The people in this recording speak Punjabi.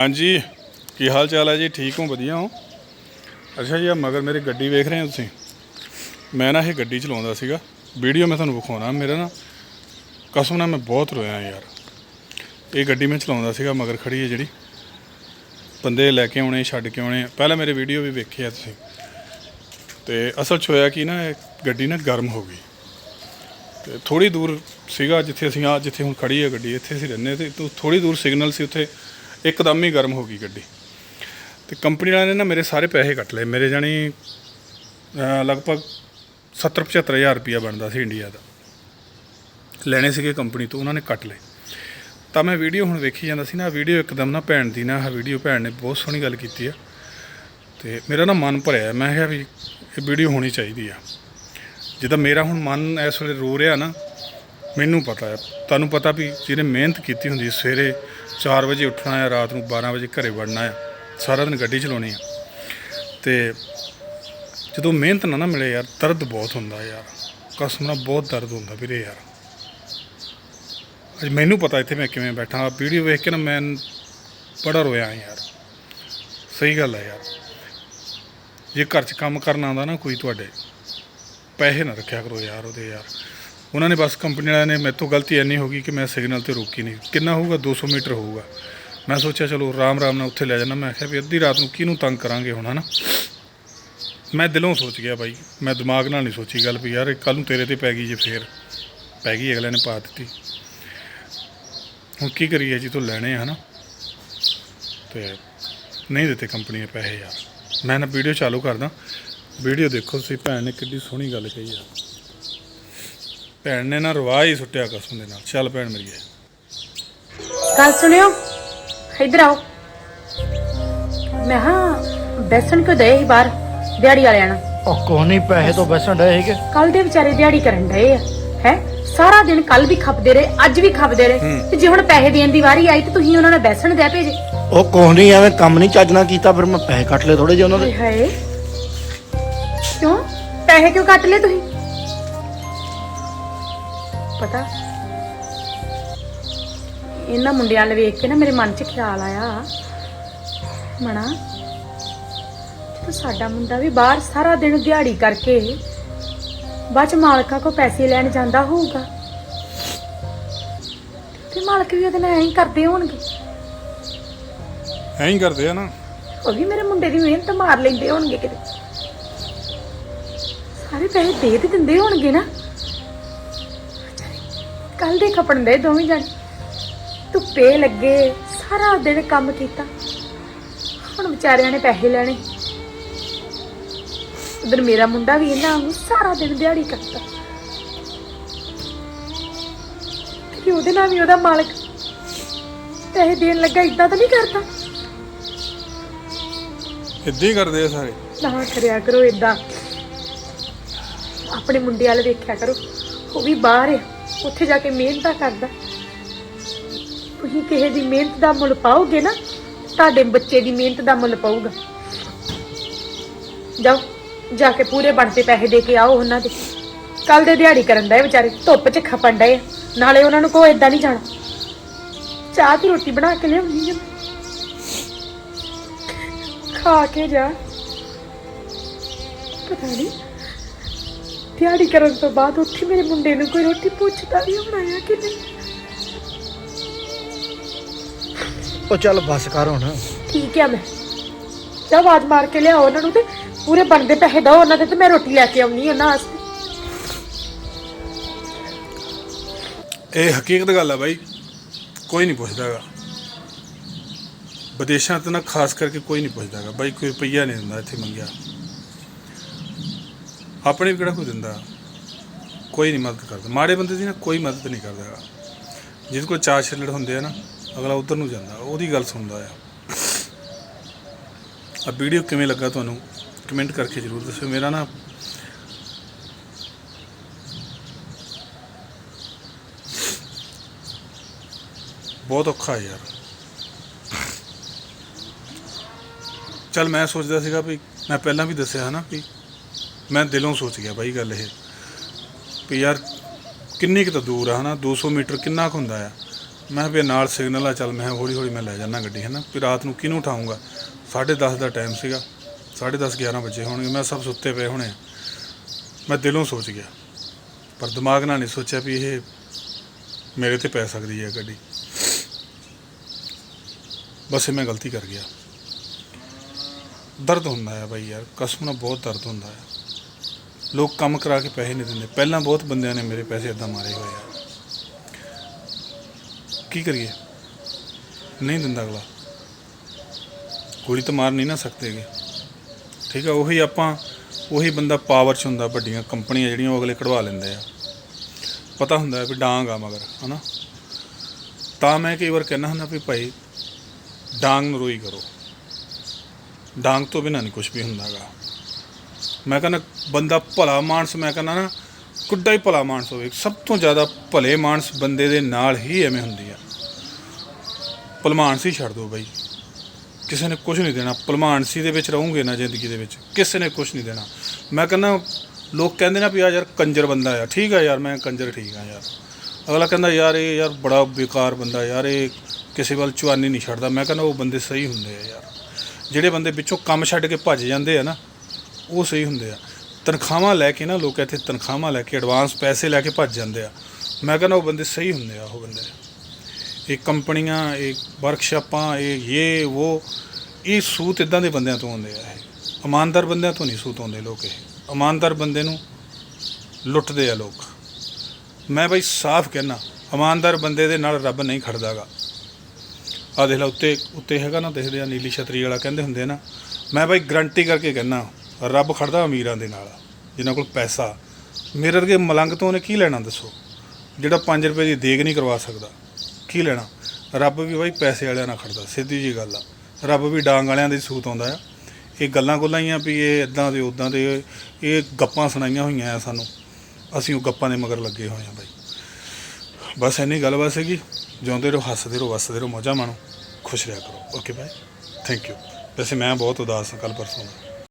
ਹਾਂਜੀ, ਕੀ ਹਾਲ ਚਾਲ ਹੈ ਜੀ? ਠੀਕ ਹੋ? ਵਧੀਆ ਹੋ? ਅੱਛਾ ਜੀ ਆ ਮਗਰ ਮੇਰੀ ਗੱਡੀ ਵੇਖ ਰਹੇ ਹੋ ਤੁਸੀਂ? ਮੈਂ ਨਾ ਇਹ ਗੱਡੀ ਚਲਾਉਂਦਾ ਸੀਗਾ। ਵੀਡੀਓ ਮੈਂ ਤੁਹਾਨੂੰ ਵਿਖਾਉਣਾ, ਮੇਰਾ ਨਾ ਕਸਮ ਨਾਲ ਮੈਂ ਬਹੁਤ ਰੋਇਆ ਯਾਰ। ਇਹ ਗੱਡੀ ਮੈਂ ਚਲਾਉਂਦਾ ਸੀਗਾ, ਮਗਰ ਖੜੀ ਹੈ ਜਿਹੜੀ। ਬੰਦੇ ਲੈ ਕੇ ਆਉਣੇ, ਛੱਡ ਕੇ ਆਉਣੇ। ਪਹਿਲਾਂ ਮੇਰੇ ਵੀਡੀਓ ਵੀ ਵੇਖੇ ਆ ਤੁਸੀਂ। ਤੇ ਅਸਲ 'ਚ ਹੋਇਆ ਕਿ ਨਾ, ਇਹ ਗੱਡੀ ਨਾ ਗਰਮ ਹੋ ਗਈ। ਤੇ ਥੋੜੀ ਦੂਰ ਸੀਗਾ ਜਿੱਥੇ ਅਸੀਂ ਆ, ਜਿੱਥੇ ਹੁਣ ਖੜੀ ਹੈ ਗੱਡੀ, ਇੱਥੇ ਅਸੀਂ ਰਹਿੰਦੇ ਤੇ ਥੋੜੀ ਦੂਰ ਸਿਗਨਲ ਸੀ ਉੱਥੇ। ਇੱਕਦਮ ਹੀ ਗਰਮ ਹੋ ਗਈ ਗੱਡੀ। ਤੇ ਕੰਪਨੀ ਵਾਲਿਆਂ ਨੇ ਨਾ ਮੇਰੇ ਸਾਰੇ ਪੈਸੇ ਕੱਟ ਲਏ। ਮੇਰੇ ਜਾਨੀ ਅਹ, ਲਗਭਗ 70 75000 ਰੁਪਇਆ ਬਣਦਾ ਸੀ ਇੰਡੀਆ ਦਾ। ਲੈਣੇ ਸੀਗੇ ਕੰਪਨੀ ਤੋਂ ਉਹਨਾਂ ਨੇ ਕੱਟ ਲਏ। ਤਾਂ ਮੈਂ ਵੀਡੀਓ ਹੁਣ ਵੇਖੀ ਜਾਂਦਾ ਸੀ ਨਾ ਵੀਡੀਓ ਇੱਕਦਮ ਨਾ ਭੈਣ ਦੀ ਨਾ ਆਹ ਵੀਡੀਓ ਭੈਣ ਨੇ ਬਹੁਤ ਸੋਹਣੀ ਗੱਲ ਕੀਤੀ ਆ। ਤੇ ਮੇਰਾ ਨਾ ਮਨ ਭਰਿਆ ਮੈਂ ਕਿਹਾ ਵੀ ਇਹ ਵੀਡੀਓ ਹੋਣੀ ਚਾਹੀਦੀ ਆ। ਜਿੱਦਾਂ ਮੇਰਾ ਹੁਣ ਮਨ ਇਸ ਵੇਲੇ ਰੋ ਰਿਹਾ ਨਾ ਮੈਨੂੰ ਪਤਾ ਹੈ। ਤੁਹਾਨੂੰ ਪਤਾ ਵੀ ਜਿਹਨੇ ਮਿਹਨਤ ਕੀਤੀ ਹੁੰਦੀ ਸਵੇਰੇ 4 ਵਜੇ ਉੱਠਣਾ ਹੈ, ਰਾਤ ਨੂੰ 12 ਵਜੇ ਘਰੇ ਵੜਨਾ ਹੈ, ਸਾਰਾ ਦਿਨ ਗੱਡੀ ਚਲਾਉਣੀ ਹੈ। ਤੇ ਜਦੋਂ ਮਿਹਨਤ ਨਾ ਨਾ ਮਿਲੇ ਯਾਰ, ਦਰਦ ਬਹੁਤ ਹੁੰਦਾ ਯਾਰ। ਕਸਮ ਨਾਲ ਬਹੁਤ ਦਰਦ ਹੁੰਦਾ ਵੀਰੇ ਯਾਰ। ਅੱਜ ਮੈਨੂੰ ਪਤਾ ਇੱਥੇ ਮੈਂ ਕਿਵੇਂ ਬੈਠਾ ਵੀਡੀਓ ਵੇਖ ਕੇ ਨਾ ਮੈਂ ਬੜਾ ਰੋਇਆ ਯਾਰ। ਸਹੀ ਗੱਲ ਹੈ ਯਾਰ। ਜੇ ਘਰ 'ਚ ਕੰਮ ਕਰਨ ਆਉਂਦਾ ਨਾ ਕੋਈ ਤੁਹਾਡੇ, ਪੈਸੇ ਨਾ ਰੱਖਿਆ ਕਰੋ ਯਾਰ ਉਹਦੇ ਯਾਰ। ਉਹਨਾਂ ਨੇ ਬਸ ਕੰਪਨੀ ਵਾਲਿਆਂ ਨੇ ਮੇਰੇ ਤੋਂ ਗਲਤੀ ਇੰਨੀ ਹੋ ਗਈ ਕਿ ਮੈਂ ਸਿਗਨਲ ਤੇ ਰੋਕੀ ਨਹੀਂ। ਕਿੰਨਾ ਹੋਊਗਾ? 200 ਮੀਟਰ ਹੋਊਗਾ। ਮੈਂ ਸੋਚਿਆ, ਚਲੋ ਆਰਾਮ ਆਰਾਮ ਨਾਲ ਉੱਥੇ ਲੈ ਜਾਣਾ। ਮੈਂ ਕਿਹਾ ਵੀ ਅੱਧੀ ਰਾਤ ਨੂੰ ਕਿਹਨੂੰ ਤੰਗ ਕਰਾਂਗੇ ਹੁਣ, ਹਨਾ? ਮੈਂ ਦਿਲੋਂ ਸੋਚ ਗਿਆ ਬਾਈ। ਮੈਂ ਦਿਮਾਗ ਨਾਲ ਨਹੀਂ ਸੋਚੀ ਗੱਲ ਵੀ, ਯਾਰ ਕੱਲ ਨੂੰ ਤੇਰੇ ਤੇ ਪੈ ਗਈ ਜੇ ਫੇਰ। ਪੈ ਗਈ, ਅਗਲੇ ਨੇ ਪਾ ਦਿੱਤੀ। ਹੁਣ ਕੀ ਕਰੀਏ? ਜੀ ਤੋਂ ਲੈਣੇ ਆ, ਹਨਾ? ਤੇ ਨਹੀਂ ਦਿੱਤੇ ਕੰਪਨੀ ਨੇ ਪੈਸੇ ਯਾਰ। ਮੈਂ ਨਾ ਵੀਡੀਓ ਚਾਲੂ ਕਰਦਾ। ਵੀਡੀਓ ਦੇਖੋ ਤੁਸੀਂ, ਭੈਣ ਨੇ ਕਿੱਡੀ ਸੋਹਣੀ ਗੱਲ ਕਹੀ ਆ। ਭੈਣ ਨੇ ਨਾ ਰਵਾ ਹੀ ਸੁੱਟਿਆ ਕਸਮ ਦੇ ਨਾਲ। ਚੱਲ ਭੈਣ ਮੇਰੀਏ ਗੱਲ ਸੁਣਿਓ ਇੱਧਰ ਆਓ। ਮੈਂ ਹਾਂ ਬੈਸਣ ਕੋ ਦੇ ਹੀ ਬਾਹਰ ਦਿਹਾੜੀ ਵਾਲਿਆਂ ਨਾਲ? ਉਹ ਕੋਈ ਨਹੀਂ ਪੈਸੇ ਤੋਂ ਬੈਸਣ ਡਏ ਸੀਗੇ। ਕੱਲ ਦੇ ਵਿਚਾਰੇ ਦਿਹਾੜੀ ਕਰਨ ਡਏ ਆ ਹੈ? ਸਾਰਾ ਦਿਨ ਕੱਲ ਵੀ ਖਪਦੇ ਰਹੇ ਅੱਜ ਵੀ ਖਪਦੇ ਰਹੇ। ਤੇ ਜੇ ਹੁਣ ਪੈਸੇ ਦੇਣ ਦੀ ਵਾਰੀ ਆਈ ਤੇ ਤੁਸੀਂ ਉਹਨਾਂ ਨੂੰ ਬੈਸਣ ਦੇ ਭੇਜੇ। ਉਹ ਕੋਈ ਨਹੀਂ ਐਵੇਂ ਕੰਮ ਨਹੀਂ ਚੱਜਣਾ ਕੀਤਾ ਫਿਰ ਮੈਂ ਪੈਸੇ ਕੱਟ ਲਏ ਥੋੜੇ ਜਿਹੇ ਉਹਨਾਂ ਦੇ। ਹਾਏ ਹਾਏ ਕਿਉਂ? ਪੈਸੇ ਕਿਉਂ ਕੱਟ ਲਏ ਤੁਸੀਂ? ਪਤਾ? ਇਹਨਾਂ ਮੁੰਡਿਆਂ ਵੱਲ ਵੇਖ ਕੇ ਨਾ ਮੇਰੇ ਮਨ 'ਚ ਖਿਆਲ ਆਇਆ। ਮਣਾ ਤੇ ਸਾਡਾ ਮੁੰਡਾ ਵੀ ਬਾਹਰ ਸਾਰਾ ਦਿਨ ਦਿਹਾੜੀ ਕਰਕੇ ਬਾਅਦ ਮਾਲਕਾਂ ਕੋ ਪੈਸੇ ਲੈਣ ਜਾਂਦਾ ਹੋਊਗਾ ਤੇ ਮਾਲਕ ਵੀ ਉਹਦੇ ਨਾਲ ਐਂ ਕਰਦੇ ਹੋਣਗੇ। ਐਂ ਕਰਦੇ ਆ ਨਾ। ਉਹ ਵੀ ਮੇਰੇ ਮੁੰਡੇ ਦੀ ਮਿਹਨਤ ਮਾਰ ਲੈਂਦੇ ਹੋਣਗੇ ਕਿਤੇ। ਸਾਰੇ ਪੈਸੇ ਦੇ ਤੇ ਦਿੰਦੇ ਹੋਣਗੇ ਨਾ। ਕੱਲ ਦੇ ਖਪਣ ਦੇ ਦੋਵੇਂ ਜਣ। ਧੁੱਪੇ ਲੱਗੇ ਸਾਰਾ ਦਿਨ ਕੰਮ ਕੀਤਾ। ਹੁਣ ਵਿਚਾਰਿਆਂ ਨੇ ਪੈਸੇ ਲੈਣੇ। ਉਧਰ ਮੇਰਾ ਮੁੰਡਾ ਵੀ ਇਹਨਾਂ ਨੂੰ ਸਾਰਾ ਦਿਨ ਦਿਹਾੜੀ ਕਰਦਾ। ਕਿ ਉਹਦੇ ਨਾਲ ਵੀ ਉਹਦਾ ਮਾਲਕ ਪੈਸੇ ਦੇਣ ਲੱਗਾ ਇਦਾਂ ਤਾਂ ਨਹੀਂ ਕਰਦਾ। ਇੱਦਾਂ ਹੀ ਕਰਦੇ ਆ ਸਾਰੇ। ਨਾ ਕਰਿਆ ਕਰੋ ਇਦਾਂ ਆਪਣੇ ਮੁੰਡੇ ਵਾਲੇ ਵੇਖਿਆ ਕਰੋ। ਉਹ ਵੀ ਬਾਹਰ ਆ। ਉੱਥੇ ਜਾ ਕੇ ਮਿਹਨਤਾਂ ਕਰਦਾ। ਤੁਸੀਂ ਕਿਸੇ ਦੀ ਮਿਹਨਤ ਦਾ ਮੁੱਲ ਪਾਓਗੇ ਨਾ, ਤੁਹਾਡੇ ਬੱਚੇ ਦੀ ਮਿਹਨਤ ਦਾ ਮੁੱਲ ਪਾਊਗਾ। ਜਾਓ, ਜਾ ਕੇ ਪੂਰੇ ਬਣਤੇ ਪੈਸੇ ਦੇ ਕੇ ਆਓ ਉਹਨਾਂ ਦੇ। ਕੱਲ ਦੇ ਦਿਹਾੜੀ ਕਰਨ ਦਾ ਵਿਚਾਰੇ, ਧੁੱਪ 'ਚ ਖਪਣ ਡਏ ਆ। ਨਾਲੇ ਉਹਨਾਂ ਨੂੰ ਕੋਈ ਇਦਾਂ ਨਹੀਂ ਜਾਣਾ। ਚਾਹ ਤੇ ਰੋਟੀ ਬਣਾ ਕੇ ਲਿਆਉਣੀ ਆ। ਖਾ ਕੇ ਜਾ। ਪਤਾ ਨਹੀਂ ਦਿਹਾੜੀ ਕਰਨ ਤੋਂ ਬਾਅਦ ਉੱਥੇ ਮੇਰੇ ਮੁੰਡੇ ਨੂੰ ਕੋਈ ਰੋਟੀ ਪੁੱਛਦਾ ਵੀ ਹੋਣਾ ਆ ਕਿ ਨਹੀਂ? ਉਹ ਚੱਲ ਬੱਸ ਕਰ ਹੁਣ। ਠੀਕ ਹੈ ਮੈਂ। ਜਾ ਆਵਾਜ਼ ਮਾਰ ਕੇ ਲਿਆਓ ਉਹਨਾਂ ਨੂੰ ਤੇ ਪੂਰੇ ਬਣਦੇ ਪੈਸੇ ਦਿਓ ਉਹਨਾਂ ਦੇ ਤੇ ਮੈਂ ਰੋਟੀ ਲੈ ਕੇ ਆਉਣੀ ਉਹਨਾਂ ਵਾਸਤੇ। ਇਹ ਹਕੀਕਤ ਗੱਲ ਆ ਬਾਈ ਕੋਈ ਨਹੀਂ ਪੁੱਛਦਾਗਾ ਵਿਦੇਸ਼ਾਂ ਤੇ ਨਾ ਖਾਸ ਕਰਕੇ ਕੋਈ ਨਹੀਂ ਪੁੱਛਦਾਗਾ ਬਾਈ ਕੋਈ ਰੁਪਈਆ ਨਹੀਂ ਦਿੰਦਾ ਇੱਥੇ ਮੰਗਿਆ। ਆਪਣੇ ਵੀ ਕਿਹੜਾ ਕੋਈ ਦਿੰਦਾ? ਕੋਈ ਨਹੀਂ ਮਦਦ ਕਰਦਾ। ਮਾੜੇ ਬੰਦੇ ਦੀ ਨਾ ਕੋਈ ਮਦਦ ਨਹੀਂ ਕਰਦਾ। ਹੈਗਾ ਜਿਹਦੇ ਕੋਲ ਚਾਰ ਛਿੱਲੜ ਹੁੰਦੇ ਆ ਨਾ, ਅਗਲਾ ਉਧਰ ਨੂੰ ਜਾਂਦਾ। ਉਹਦੀ ਗੱਲ ਸੁਣਦਾ ਆ। ਆ ਵੀਡੀਓ ਕਿਵੇਂ ਲੱਗਾ ਤੁਹਾਨੂੰ? ਕਮੈਂਟ ਕਰਕੇ ਜਰੂਰ ਦੱਸਿਓ। ਮੇਰਾ ਨਾ ਬਹੁਤ ਔਖਾ ਹੈ ਯਾਰ। ਚਲ ਮੈਂ ਸੋਚਦਾ ਸੀਗਾ ਵੀ ਮੈਂ ਪਹਿਲਾਂ ਵੀ ਦੱਸਿਆ ਹੈ ਨਾ ਵੀ ਮੈਂ ਦਿਲੋਂ ਸੋਚ ਗਿਆ ਬਾਈ ਗੱਲ ਇਹ, ਵੀ ਯਾਰ ਕਿੰਨੀ ਕੁ ਤਾਂ ਦੂਰ ਆ, ਹਨਾ? 200 ਮੀਟਰ ਕਿੰਨਾ ਕੁ ਹੁੰਦਾ ਆ? ਮੈਂ ਕਿਹਾ ਵੀ ਨਾਲ ਸਿਗਨਲ ਆ, ਚੱਲ ਮੈਂ ਹੌਲੀ ਹੌਲੀ ਮੈਂ ਲੈ ਜਾਣਾ ਗੱਡੀ ਹੈ ਨਾ ਵੀ ਰਾਤ ਨੂੰ ਕਿਹਨੂੰ ਉਠਾਉਂਗਾ 10:30 ਦਾ ਟਾਈਮ ਸੀਗਾ 10:30 11 ਵਜੇ ਹੋਣਗੇ, ਮੈਂ ਸਭ ਸੁੱਤੇ ਪਏ ਹੋਣੇ ਆ। ਮੈਂ ਦਿਲੋਂ ਸੋਚ ਗਿਆ, ਪਰ ਦਿਮਾਗ ਨਾਲ ਨਹੀਂ ਸੋਚਿਆ ਵੀ ਇਹ ਮੇਰੇ ਤੇ ਪੈ ਸਕਦੀ ਹੈ ਗੱਡੀ। ਬਸ ਇਹ ਮੈਂ ਗਲਤੀ ਕਰ ਗਿਆ। ਦਰਦ ਹੁੰਦਾ ਹੈ ਬਾਈ ਯਾਰ, ਕਸਮ ਨਾਲ ਬਹੁਤ ਦਰਦ ਹੁੰਦਾ ਹੈ ਲੋਕ ਕੰਮ ਕਰਾ ਕੇ ਪੈਸੇ ਨਹੀਂ ਦਿੰਦੇ। ਪਹਿਲਾਂ ਬਹੁਤ ਬੰਦਿਆਂ ਨੇ ਮੇਰੇ ਪੈਸੇ ਇਦਾਂ ਮਾਰੇ ਹੋਏ ਆ। ਕੀ ਕਰੀਏ? ਨਹੀਂ ਦਿੰਦਾ ਅਗਲਾ। ਗੋਲੀ ਤਾਂ ਮਾਰ ਨਹੀਂ ਨਾ ਸਕਦੇਗੇ ਠੀਕ ਆ, ਉਹੀ ਆਪਾਂ, ਉਹੀ ਬੰਦਾ ਪਾਵਰ 'ਚ ਹੁੰਦਾ ਵੱਡੀਆਂ ਕੰਪਨੀਆਂ ਜਿਹੜੀਆਂ, ਉਹ ਅਗਲੇ ਕਢਵਾ ਲੈਂਦੇ ਆ। ਪਤਾ ਹੁੰਦਾ ਵੀ ਡਾਂਗ ਆ ਮਗਰ, ਹਨਾ? ਤਾਂ ਮੈਂ ਕਈ ਵਾਰ ਕਹਿੰਦਾ ਹੁੰਦਾ ਵੀ ਭਾਈ, ਡਾਂਗ ਨੂੰ ਰੋਈ ਕਰੋ। ਡਾਂਗ ਤੋਂ ਬਿਨਾਂ ਨਹੀਂ ਕੁਝ ਵੀ ਹੁੰਦਾਗਾ। ਮੈਂ ਕਹਿੰਦਾ ਬੰਦਾ ਭਲਾ ਮਾਨਸ, ਮੈਂ ਕਹਿੰਦਾ ਨਾ ਕੁੱਡਾ ਹੀ ਭਲਾ ਮਾਨਸ ਹੋਵੇ। ਸਭ ਤੋਂ ਜ਼ਿਆਦਾ ਭਲੇ ਮਾਨਸ ਬੰਦੇ ਦੇ ਨਾਲ ਹੀ ਐਵੇਂ ਹੁੰਦੀ ਆ। ਭਲਮਾਨਸੀ ਛੱਡ ਦਿਓ ਬਾਈ। ਕਿਸੇ ਨੇ ਕੁਝ ਨਹੀਂ ਦੇਣਾ। ਭਲਮਾਨਸੀ ਦੇ ਵਿੱਚ ਰਹੋਗੇ ਨਾ ਜ਼ਿੰਦਗੀ ਦੇ ਵਿੱਚ। ਕਿਸੇ ਨੇ ਕੁਝ ਨਹੀਂ ਦੇਣਾ। ਮੈਂ ਕਹਿੰਦਾ ਲੋਕ ਕਹਿੰਦੇ ਨਾ ਵੀ ਆ ਯਾਰ ਕੰਜਰ ਬੰਦਾ ਆ। ਠੀਕ ਆ ਯਾਰ, ਮੈਂ ਕੰਜਰ ਠੀਕ ਆ ਯਾਰ। ਅਗਲਾ ਕਹਿੰਦਾ ਯਾਰ ਇਹ ਯਾਰ ਬੜਾ ਬੇਕਾਰ ਬੰਦਾ ਯਾਰ, ਇਹ ਕਿਸੇ ਵੱਲ ਚੁਆਨੀ ਨਹੀਂ ਛੱਡਦਾ। ਮੈਂ ਕਹਿੰਦਾ ਉਹ ਬੰਦੇ ਸਹੀ ਹੁੰਦੇ ਆ ਯਾਰ। ਜਿਹੜੇ ਬੰਦੇ ਵਿੱਚੋਂ ਕੰਮ ਛੱਡ ਕੇ ਭੱਜ ਜਾਂਦੇ ਆ ਨਾ ਉਹ ਸਹੀ ਹੁੰਦੇ ਆ। ਤਨਖਾਹਾਂ ਲੈ ਕੇ ਨਾ ਲੋਕ ਇੱਥੇ ਤਨਖਾਹਾਂ ਲੈ ਕੇ ਐਡਵਾਂਸ ਪੈਸੇ ਲੈ ਕੇ ਭੱਜ ਜਾਂਦੇ ਆ। ਮੈਂ ਕਹਿੰਦਾ ਉਹ ਬੰਦੇ ਸਹੀ ਹੁੰਦੇ ਆ, ਉਹ ਬੰਦੇ। ਇਹ ਕੰਪਨੀਆਂ, ਇਹ ਵਰਕਸ਼ਾਪਾਂ, ਇਹ ਇਹ ਉਹ ਇਹ ਸੂਤ ਇਦਾਂ ਦੇ ਬੰਦਿਆਂ ਤੋਂ ਆਉਂਦੇ ਆ ਇਹ। ਇਮਾਨਦਾਰ ਬੰਦਿਆਂ ਤੋਂ ਨਹੀਂ ਸੂਤ ਆਉਂਦੇ ਲੋਕ ਇਹ। ਇਮਾਨਦਾਰ ਬੰਦੇ ਨੂੰ ਲੁੱਟਦੇ ਆ ਲੋਕ। ਮੈਂ ਬਈ ਸਾਫ਼ ਕਹਿਣਾ ਇਮਾਨਦਾਰ ਬੰਦੇ ਦੇ ਨਾਲ ਰੱਬ ਨਹੀਂ ਖੜਦਾਗਾ। ਆ ਦੇਖ ਲਾ, ਉੱਤੇ ਉੱਤੇ ਹੈਗਾ ਨਾ, ਦੇਖਦੇ ਆ, ਨੀਲੀ ਛਤਰੀ ਵਾਲਾ ਕਹਿੰਦੇ ਹੁੰਦੇ ਆ ਨਾ। ਮੈਂ ਬਾਈ ਗਰੰਟੀ ਕਰਕੇ ਕਹਿਣਾ ਰੱਬ ਖੜਦਾ ਅਮੀਰਾਂ ਦੇ ਨਾਲ, ਜਿਨ੍ਹਾਂ ਕੋਲ ਪੈਸਾ। ਮੇਰੇ ਵਰਗੇ ਮਲੰਗ ਤੋਂ ਉਹਨੇ ਕੀ ਲੈਣਾ ਦੱਸੋ? ਜਿਹੜਾ 5 ਰੁਪਏ ਦੀ ਦੇਗ ਨਹੀਂ ਕਰਵਾ ਸਕਦਾ, ਕੀ ਲੈਣਾ? ਰੱਬ ਵੀ ਬਾਈ ਪੈਸੇ ਵਾਲਿਆਂ ਨਾਲ ਖੜਦਾ, ਸਿੱਧੀ ਜੀ ਗੱਲ ਆ। ਰੱਬ ਵੀ ਡਾਂਗ ਵਾਲਿਆਂ ਦੇ ਸੂਤ ਆਉਂਦਾ ਆ। ਇਹ ਗੱਲਾਂ ਗੁੱਲਾਂ ਹੀ ਆ ਵੀ ਇਹ ਇਦਾਂ ਦੇ ਉਦਾਂ ਦੇ, ਇਹ ਗੱਪਾਂ ਸੁਣਾਈਆਂ ਹੋਈਆਂ ਆ ਸਾਨੂੰ। ਅਸੀਂ ਉਹ ਗੱਪਾਂ ਦੇ ਮਗਰ ਲੱਗੇ ਹੋਏ ਆ ਬਾਈ। ਬਸ ਇੰਨੀ ਗੱਲ ਬਸ ਹੈਗੀ। ਜਿਉਂਦੇ ਰਹੋ, ਹੱਸਦੇ ਰਹੋ, ਵਸਦੇ ਰਹੋ, ਮੌਜਾਂ ਮਾਣੋ, ਖੁਸ਼ ਰਿਹਾ ਕਰੋ। ਓਕੇ ਬਾਈ ਥੈਂਕ ਯੂ ਵੈਸੇ ਮੈਂ ਬਹੁਤ ਉਦਾਸ ਹਾਂ ਕੱਲ ਪਰਸੋਂ। ਦਾ